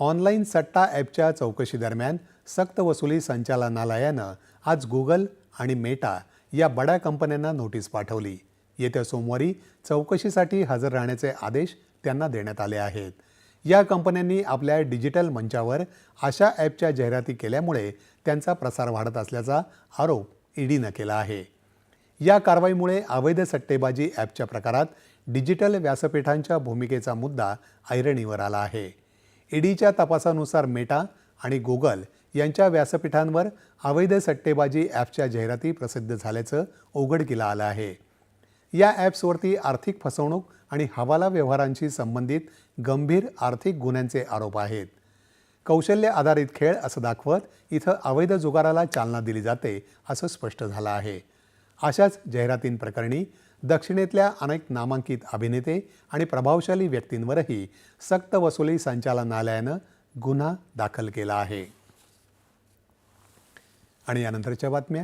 Online सट्टा ॲपच्या चौकशीदरम्यान सक्तवसुली संचालनालयानं आज गुगल आणि मेटा या बड्या कंपन्यांना नोटीस पाठवली. येत्या सोमवारी चौकशीसाठी हजर राहण्याचे आदेश त्यांना देण्यात आले आहेत. या कंपन्यांनी आपल्या डिजिटल मंचावर अशा ॲपच्या जाहिराती केल्यामुळे त्यांचा प्रसार वाढत असल्याचा आरोप ईडीनं केला आहे. या कारवाईमुळे अवैध सट्टेबाजी ॲपच्या प्रकारात डिजिटल व्यासपीठांच्या भूमिकेचा मुद्दा ऐरणीवर आला आहे. ईडीच्या तपासानुसार मेटा आणि गुगल यांच्या व्यासपीठांवर अवैध सट्टेबाजी ॲपच्या जाहिराती प्रसिद्ध झाल्याचं उघडकीला आलं आहे. या ॲप्सवरती आर्थिक फसवणूक आणि हवाला व्यवहारांशी संबंधित गंभीर आर्थिक गुन्ह्यांचे आरोप आहेत. कौशल्य आधारित खेळ असं दाखवत इथं अवैध जुगाराला चालना दिली जाते असं स्पष्ट झालं आहे. अशाच जाहिरातींप्रकरणी दक्षिणेतल्या अनेक नामांकित अभिनेते आणि प्रभावशाली व्यक्तींवरही सक्त वसुली संचालनालयानं गुन्हा दाखल केला आहे. आणि यानंतरच्या बातम्या?